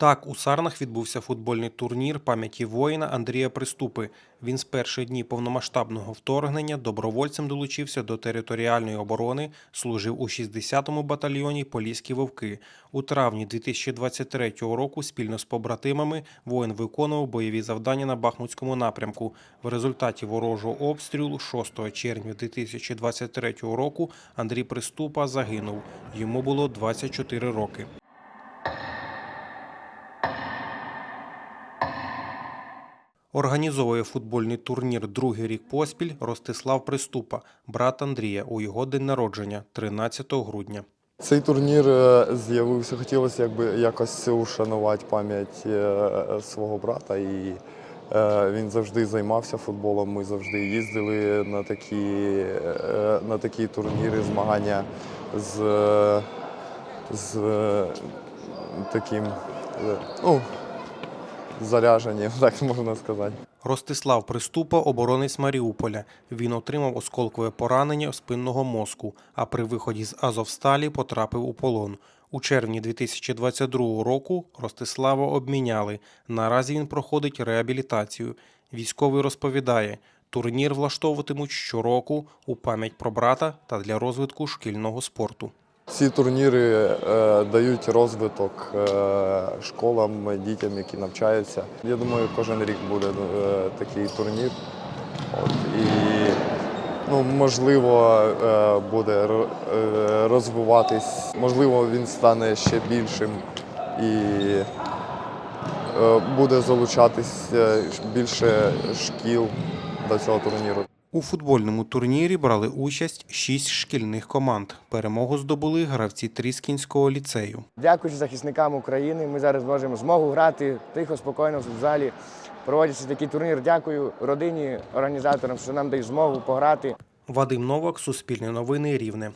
Так, у Сарнах відбувся футбольний турнір пам'яті воїна Андрія Приступи. Він з перших днів повномасштабного вторгнення добровольцем долучився до територіальної оборони, служив у 60-му батальйоні Поліські вовки. У травні 2023 року спільно з побратимами воїн виконував бойові завдання на Бахмутському напрямку. В результаті ворожого обстрілу 6 червня 2023 року Андрій Приступа загинув. Йому було 24 роки. Організовує футбольний турнір другий рік поспіль Ростислав Приступа, брат Андрія, у його день народження 13 грудня. Цей турнір е, з'явився, хотілося якби якось ушанувати пам'ять е, свого брата. І е, він завжди займався футболом. Ми завжди їздили на такі, на такі турніри, змагання з, з таким ну, зарядженням, так можна сказати. Ростислав Приступа – оборонець Маріуполя. Він отримав осколкове поранення спинного мозку, а при виході з Азовсталі потрапив у полон. У червні 2022 року Ростислава обміняли. Наразі він проходить реабілітацію. Військовий розповідає, турнір влаштовуватимуть щороку у пам'ять про брата та для розвитку шкільного спорту. Ці турніри е, дають розвиток е, школам, дітям, які навчаються. Я думаю, кожен рік буде е, такий турнір. От, і ну, можливо, е, буде е, розвиватись, можливо, він стане ще більшим і е, буде залучатись е, більше шкіл до цього турніру. У футбольному турнірі брали участь шість шкільних команд. Перемогу здобули гравці Тріскінського ліцею. Дякуючи захисникам України, ми зараз можемо змогу грати тихо, спокійно в залі, проводячи такий турнір. Дякую родині, організаторам, що нам дають змогу пограти. Вадим Новак, Суспільне новини, Рівне.